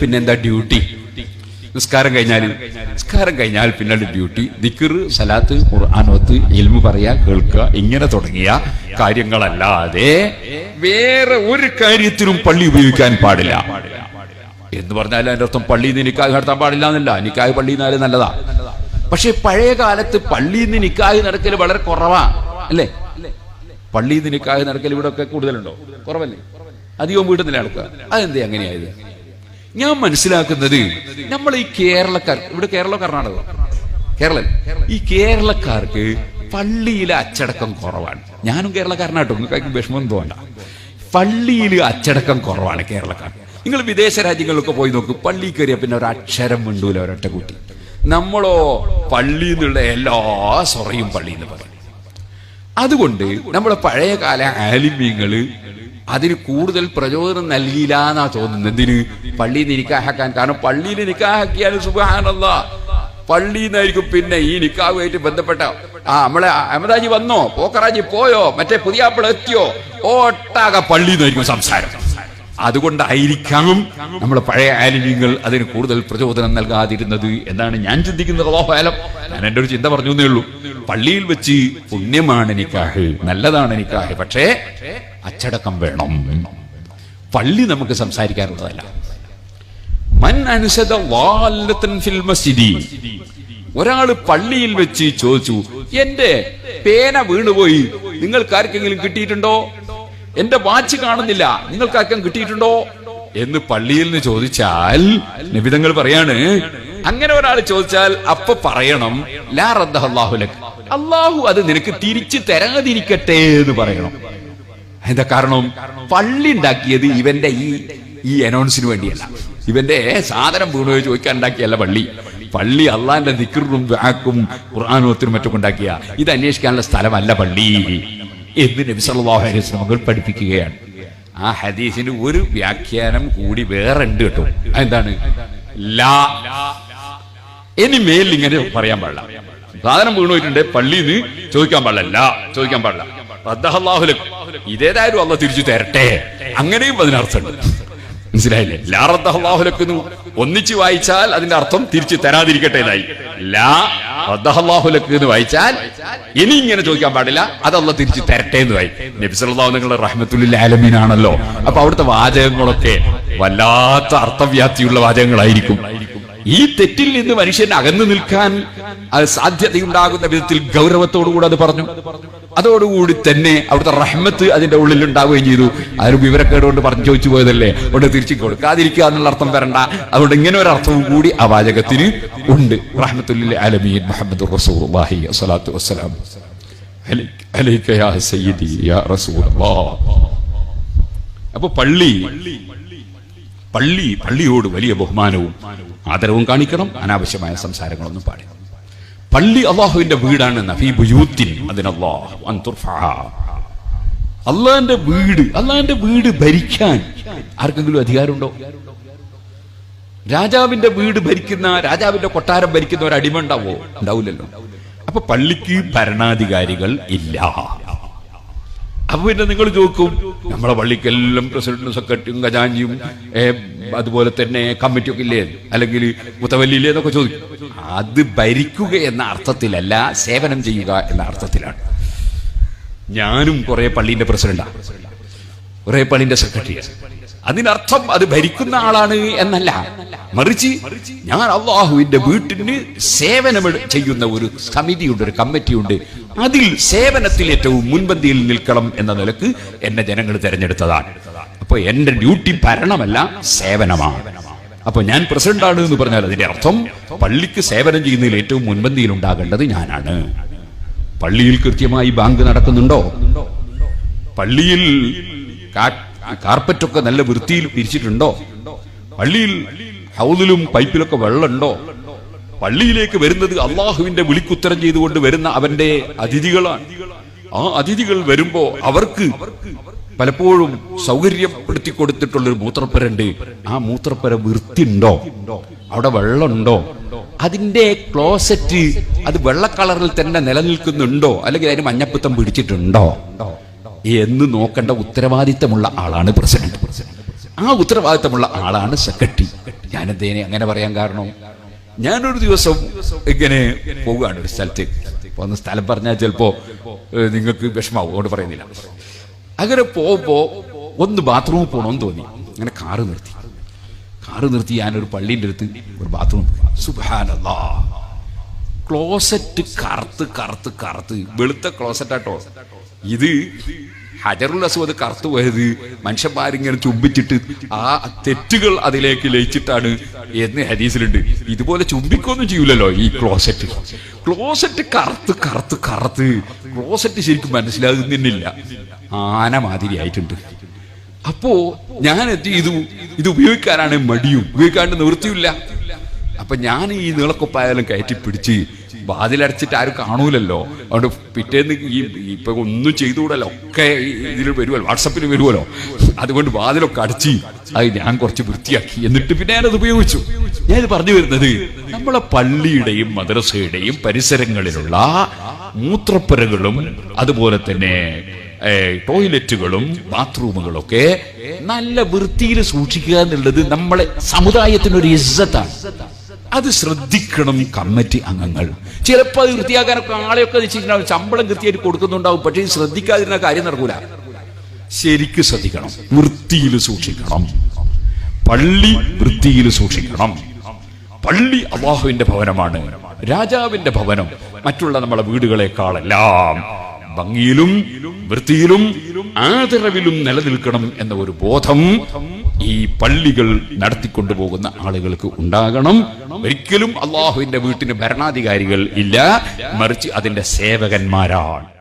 പിന്നെന്താ ഡ്യൂട്ടി നിസ്കാരം കഴിഞ്ഞാൽ നിസ്കാരം കഴിഞ്ഞാൽ പിന്നെ ഡ്യൂട്ടി ദിക്കർ സലാത്ത് ഖുർആാനോത്ത് ഇൽമു പറയാ കേൾക്കുക ഇങ്ങനെ തുടങ്ങിയ കാര്യങ്ങളല്ലാതെ വേറെ ഒരു കാര്യത്തിനും പള്ളി ഉപയോഗിക്കാൻ പാടില്ല. എന്ന് പറഞ്ഞാൽ അതിന്റെ അർത്ഥം പള്ളിയിൽ നിന്ന് നിക്കാഹ് നടത്താൻ പാടില്ല എന്നല്ല നിക്കാഹ് പള്ളിയിൽ നിന്നാലും നല്ലതാ. പക്ഷെ പഴയ കാലത്ത് പള്ളിയിൽ നിന്ന് നിക്കാഹ് നടക്കൽ വളരെ കുറവാ. അല്ലേ? പള്ളിയിൽ നിന്ന് നിക്കാഹ് നടക്കൽ ഇവിടെ ഒക്കെ കൂടുതലുണ്ടോ? കുറവല്ലേ? അധികവും വീട്ടിൽ നിന്ന് നടക്കുക. അതെന്തേ അങ്ങനെയായത്? ഞാൻ മനസ്സിലാക്കുന്നത് നമ്മൾ ഈ കേരളക്കാർ ഇവിടെ കേരള കർണാടക കേരളം ഈ കേരളക്കാർക്ക് പള്ളിയിലെ അച്ചടക്കം കുറവാണ്. ഞാനും കേരളക്കാരനാട്ടോ നിങ്ങൾക്ക് വിഷമം തോന്നണ്ട. പള്ളിയിൽ അച്ചടക്കം കുറവാണ് കേരളക്കാർ. നിങ്ങൾ വിദേശ രാജ്യങ്ങളിലൊക്കെ പോയി നോക്ക് പള്ളി കയറിയ പിന്നെ ഒരു അക്ഷരം മിണ്ടൂല ഒരൊറ്റ കുട്ടി. നമ്മളോ പള്ളിയിൽ നിന്നുള്ള എല്ലാ സൊറയും പള്ളിയിൽ നിന്ന് പറയും. അതുകൊണ്ട് നമ്മളെ പഴയ കാല ആലിമ്യങ്ങൾ അതിന് കൂടുതൽ പ്രചോദനം നൽകിയില്ല എന്നാ തോന്നുന്നത്. എന്തിന്? പള്ളിയിൽ നിക്കാഹാക്കാൻ കാരണം പള്ളിയിൽ നിക്കാഹാക്കിയാലും സുഖാനല്ല പള്ളിയിൽ നിന്നായിരിക്കും പിന്നെ ഈ നിക്കാവുമായിട്ട് ബന്ധപ്പെട്ട ആ നമ്മളെ അഹമ്മദാജി വന്നോ? പോക്കറാജി പോയോ? മറ്റേ പുതിയാപ്പിള എത്തിയോ? ഒട്ടാകെ പള്ളിയിൽ നിന്നായിരിക്കും സംസാരം. അതുകൊണ്ടായിരിക്കാം നമ്മളെ പഴയ ആലിമീങ്ങൾ അതിന് കൂടുതൽ പ്രചോദനം നൽകാതിരുന്നത് എന്നാണ് ഞാൻ ചിന്തിക്കുന്നത്. അലോഹാലം ഞാൻ എന്റെ ഒരു ചിന്ത പറഞ്ഞു എന്നേ ഉള്ളൂ. പള്ളിയിൽ വെച്ച് പുണ്യമാണ് നിക്കാഹ്. നല്ലതാണ് നിക്കാഹ്. പക്ഷേ അച്ചടക്കം വേണം. പള്ളി നമുക്ക് സംസാരിക്കാറുള്ളതല്ല. മൻ അനുസത ഫിൽ മസ്ജിദി. ഒരാൾ പള്ളിയിൽ വെച്ച് ചോദിച്ചു എന്റെ പേന വീണുപോയി. നിങ്ങൾക്ക് ആർക്കെങ്കിലും കിട്ടിയിട്ടുണ്ടോ? എന്റെ വാച്ച് കാണുന്നില്ല. നിങ്ങൾക്ക് ആർക്കും കിട്ടിയിട്ടുണ്ടോ? എന്ന് പള്ളിയിൽ നിന്ന് ചോദിച്ചാൽ നിബിതങ്ങൾ പറയാണ് അങ്ങനെ ഒരാൾ ചോദിച്ചാൽ അപ്പൊ പറയണം. ലാ റദ്ദഹ അല്ലാഹു ലക്. അള്ളാഹു അത് നിനക്ക് തിരിച്ചു തരാതിരിക്കട്ടെ എന്ന് പറയണം. എന്താ കാരണം? പള്ളി ഉണ്ടാക്കിയത് ഇവന്റെ ഈ ഈ അനൗൺസിന് വേണ്ടിയല്ല. ഇവന്റെ സാധനം വീണുപോയി ചോദിക്കാൻ ഉണ്ടാക്കിയല്ല പള്ളി. പള്ളി അള്ളാന്റെ ദിക്കറും വാക്കും ഖുർആാനോത്തിനും മറ്റും ഉണ്ടാക്കിയ. ഇത് അന്വേഷിക്കാനുള്ള സ്ഥലമല്ല പള്ളി. എന്ന് നബി സല്ലല്ലാഹു അലൈഹി വസല്ലം പഠിപ്പിക്കുകയാണ്. ആ ഹദീസിന് ഒരു വ്യാഖ്യാനം കൂടി വേറെ ഉണ്ട് കേട്ടോ. എന്താണ് ലാ. ഇനി മേലിൽ ഇങ്ങനെ പറയാൻ പാടില്ല. സാധനം വീണുപോയിട്ടുണ്ട് പള്ളിയിൽ നിന്ന് ചോദിക്കാൻ പാടില്ല. ചോദിക്കാൻ പാടില്ല. റദ്ദഹല്ലാഹുലക് ഇതേതായാലും അല്ല തിരിച്ചു തരട്ടെ. അങ്ങനെയും അതിനർത്ഥമുണ്ട് മനസ്സിലായില്ലേ? ലാ റദ്ദഹല്ലാഹുലക്കുന്നു ഒന്നിച്ച് വായിച്ചാൽ അതിന്റെ അർത്ഥം തിരിച്ചു തരാതിരിക്കട്ടെ എന്നായി ലാ റദ്ദഹല്ലാഹുലക്ക് എന്ന് വായിച്ചാൽ ഇനി ഇങ്ങനെ ചോദിക്കാൻ പാടില്ല. അതല്ല തിരിച്ചു തരട്ടെ എന്ന് വായി. നബിസല്ലാഹു നിങ്ങളുടെ റഹ്മത്തുല്ലിൽ ആലമീനാണല്ലോ അപ്പൊ അവിടുത്തെ വാചകങ്ങളൊക്കെ വല്ലാത്ത അർത്ഥവ്യാപ്തിയുള്ള വാചകങ്ങളായിരിക്കും. ഈ തെറ്റിൽ നിന്ന് മനുഷ്യൻ അകന്നു നിൽക്കാൻ അത് സാധ്യതയുണ്ടാകുന്ന വിധത്തിൽ ഗൗരവത്തോടുകൂടി അത് പറഞ്ഞു. അതോടുകൂടി തന്നെ അവിടുത്തെ റഹ്മത്ത് അതിന്റെ ഉള്ളിൽ ഉണ്ടാവുകയും ചെയ്തു. അതൊരു വിവരക്കേട് കൊണ്ട് പറഞ്ഞു ചോദിച്ചു പോയതല്ലേ? അവിടെ തിരിച്ചു കൊടുക്കാതിരിക്കുക എന്നുള്ള അർത്ഥം വരണ്ട. അതുകൊണ്ട് ഇങ്ങനെ ഒരു അർത്ഥവും കൂടി ആ വാചകത്തിന് ഉണ്ട്. മുഹമ്മദ് അസ്സലാത്തു വസ്സലാം. അപ്പൊ പള്ളി പള്ളി പള്ളിയോട് വലിയ ബഹുമാനവും ആദരവും കാണിക്കണം. അനാവശ്യമായ സംസാരങ്ങളൊന്നും പാടില്ല. പള്ളി അള്ളാഹുവിന്റെ വീടാണ്. അള്ളാന്റെ വീട് അള്ളാന്റെ വീട് ഭരിക്കാൻ ആർക്കെങ്കിലും അധികാരമുണ്ടോ? രാജാവിന്റെ വീട് ഭരിക്കുന്ന രാജാവിന്റെ കൊട്ടാരം ഭരിക്കുന്ന ഒരു അടിമ ഉണ്ടാവോ ഉണ്ടാവില്ലല്ലോ. അപ്പൊ പള്ളിക്ക് ഭരണാധികാരികൾ ഇല്ല. അപ്പൊ പിന്നെ നിങ്ങൾ ചോദിക്കും നമ്മളെ പള്ളിക്കെല്ലാം പ്രസിഡന്റും സെക്രട്ടറിയും ഖജാഞ്ചിയും അതുപോലെ തന്നെ കമ്മിറ്റിയൊക്കെ ഇല്ലേ? അല്ലെങ്കിൽ മുത്തവല്ലിയില്ലേ എന്നൊക്കെ ചോദിക്കും. അത് ഭരിക്കുക എന്ന അർത്ഥത്തിലല്ല സേവനം ചെയ്യുക എന്ന അർത്ഥത്തിലാണ്. ഞാനും കുറെ പള്ളിന്റെ പ്രസിഡന്റാണ് കുറെ പള്ളിന്റെ സെക്രട്ടറിയാണ് അതിനർത്ഥം അത് ഭരിക്കുന്ന ആളാണ് എന്നല്ല. മറിച്ച് ഞാൻ അള്ളാഹുവിന്റെ വീട്ടിന് സേവനം ചെയ്യുന്ന ഒരു സമിതിയുണ്ട് ഒരു കമ്മിറ്റിയുണ്ട്. അതിൽ സേവനത്തിൽ ഏറ്റവും മുൻപന്തിയിൽ നിൽക്കണം എന്ന നിലയ്ക്ക് എന്നെ ജനങ്ങൾ തിരഞ്ഞെടുത്തതാണ്. അപ്പൊ എന്റെ ഡ്യൂട്ടി ഭരണമല്ല സേവനമാണ്. അപ്പൊ ഞാൻ പ്രസിഡന്റാണ് എന്ന് പറഞ്ഞാൽ അതിന്റെ അർത്ഥം പള്ളിക്ക് സേവനം ചെയ്യുന്നതിൽ ഏറ്റവും മുൻപന്തിയിൽ ഉണ്ടാകേണ്ടത് ഞാനാണ്. പള്ളിയിൽ കൃത്യമായി ബാങ്ക് നടക്കുന്നുണ്ടോ? പള്ളിയിൽ കാർപ്പറ്റൊക്കെ നല്ല വൃത്തിയിൽ പിരിച്ചിട്ടുണ്ടോ? പള്ളിയിൽ ഹൗദിലും പൈപ്പിലൊക്കെ വെള്ളമുണ്ടോ? പള്ളിയിലേക്ക് വരുന്നത് അള്ളാഹുവിന്റെ വിളിക്കുത്തരം ചെയ്തുകൊണ്ട് വരുന്ന അവന്റെ അതിഥികളാണ്. ആ അതിഥികൾ വരുമ്പോ അവർക്ക് പലപ്പോഴും സൗകര്യപ്പെടുത്തി കൊടുത്തിട്ടുള്ളൊരു മൂത്രപ്പരുണ്ട്. ആ മൂത്രപ്പര വൃത്തിണ്ടോ അവിടെ വെള്ളമുണ്ടോ? അതിന്റെ ക്ലോസറ്റ് അത് വെള്ള കളറിൽ തന്നെ നിലനിൽക്കുന്നുണ്ടോ? അല്ലെങ്കിൽ അതിന് മഞ്ഞപ്പിത്തം പിടിച്ചിട്ടുണ്ടോ? എന്ന് നോക്കേണ്ട ഉത്തരവാദിത്തമുള്ള ആളാണ് പ്രസിഡന്റ്. ആ ഉത്തരവാദിത്തമുള്ള ആളാണ് സെക്രട്ടറി. ഞാൻ ഞാനെന്തേനെ അങ്ങനെ പറയാൻ കാരണം? ഞാനൊരു ദിവസം ഇങ്ങനെ പോവുകയാണ് ഒരു സ്ഥലത്തേക്ക് ഒന്ന് സ്ഥലം പറഞ്ഞാൽ ചിലപ്പോ നിങ്ങൾക്ക് വിഷമാവും. അതുകൊണ്ട് പറയുന്നില്ല. അങ്ങനെ പോകുമ്പോ ഒന്ന് ബാത്റൂമിൽ പോകണമെന്ന് തോന്നി. അങ്ങനെ കാറ് നിർത്തി. കാറ് നിർത്തി ഞാനൊരു പള്ളീന്റെ അടുത്ത് ഒരു ബാത്റൂം സുഹാന ക്ലോസറ്റ് കറുത്ത് കറുത്ത് കറുത്ത്. വെളുത്ത ക്ലോസറ്റ് ആട്ടോ. ഇത് ഹജറുൽ അസ്വദ് കറുത്തു പോയത്. മനുഷ്യന്മാരിങ്ങനെ ചുംബിച്ചിട്ട് ആ തെറ്റുകൾ അതിലേക്ക് ലയിച്ചിട്ടാണ് എന്ന് ഹദീസിലുണ്ട്. ഇതുപോലെ ചുംബിക്കൊന്നും ചെയ്യൂലല്ലോ ഈ ക്ലോസറ്റ് ക്ലോസറ്റ് കറുത്ത് കറുത്ത് കറുത്ത്. ക്ലോസറ്റ് ശരിക്കും മനസ്സിലാകുന്നില്ല. ആന മാതിരി ആയിട്ടുണ്ട്. അപ്പോ ഞാൻ എന്ത് ചെയ്തു? ഇത് ഉപയോഗിക്കാനാണ് മടിയും. ഉപയോഗിക്കാണ്ട് നിവൃത്തിയില്ല അപ്പൊ ഞാൻ ഈ നീളക്കൊപ്പായാലും കയറ്റി പിടിച്ച് വാതിലടച്ചിട്ട് ആരും കാണൂലല്ലോ. അതുകൊണ്ട് പിറ്റേന്ന് ഈ ഇപ്പൊ ഒന്നും ചെയ്തുകൂടല്ലോ. ഒക്കെ ഇതിൽ വരുമല്ലോ വാട്സപ്പിൽ വരുമല്ലോ അതുകൊണ്ട് വാതിലൊക്കെ അടച്ച് അത് ഞാൻ കുറച്ച് വൃത്തിയാക്കി. എന്നിട്ട് പിന്നെ ഞാനത് ഉപയോഗിച്ചു. ഞാൻ പറഞ്ഞു വരുന്നത് നമ്മളെ പള്ളിയുടെയും മദ്രസയുടെയും പരിസരങ്ങളിലുള്ള മൂത്രപ്പുരകളും അതുപോലെ തന്നെ ടോയ്ലറ്റുകളും ബാത്റൂമുകളൊക്കെ നല്ല വൃത്തിയിൽ സൂക്ഷിക്കുക എന്നുള്ളത് നമ്മളെ സമുദായത്തിനൊരു ഇസ്സത്താണ്. അത് ശ്രദ്ധിക്കണം കമ്മിറ്റി അംഗങ്ങൾ. ചിലപ്പോൾ അത് വൃത്തിയാക്കാനൊക്കെ ആളെയൊക്കെ നിശ്ചയിച്ചിട്ടുണ്ടാവും ശമ്പളം കൃത്യമായിട്ട് കൊടുക്കുന്നുണ്ടാവും. പക്ഷേ ഇത് ശ്രദ്ധിക്കാതിരുന്ന കാര്യം നടക്കൂല. ശരിക്ക് ശ്രദ്ധിക്കണം. വൃത്തിയിൽ സൂക്ഷിക്കണം. പള്ളി വൃത്തിയിൽ സൂക്ഷിക്കണം. പള്ളി അള്ളാഹുവിന്റെ ഭവനമാണ്. രാജാവിന്റെ ഭവനം. മറ്റുള്ള നമ്മളെ വീടുകളെക്കാളെല്ലാം ഭംഗിയിലും വൃത്തിയിലും ആദരവിലും നിലനിൽക്കണം എന്ന ഒരു ബോധം ഈ പള്ളികൾ നടത്തിക്കൊണ്ടുപോകുന്ന ആളുകൾക്ക് ഉണ്ടാകണം. ഒരിക്കലും അള്ളാഹുവിന്റെ വീട്ടിന് ഭരണാധികാരികൾ ഇല്ല. മറിച്ച് അതിന്റെ സേവകന്മാരാണ്.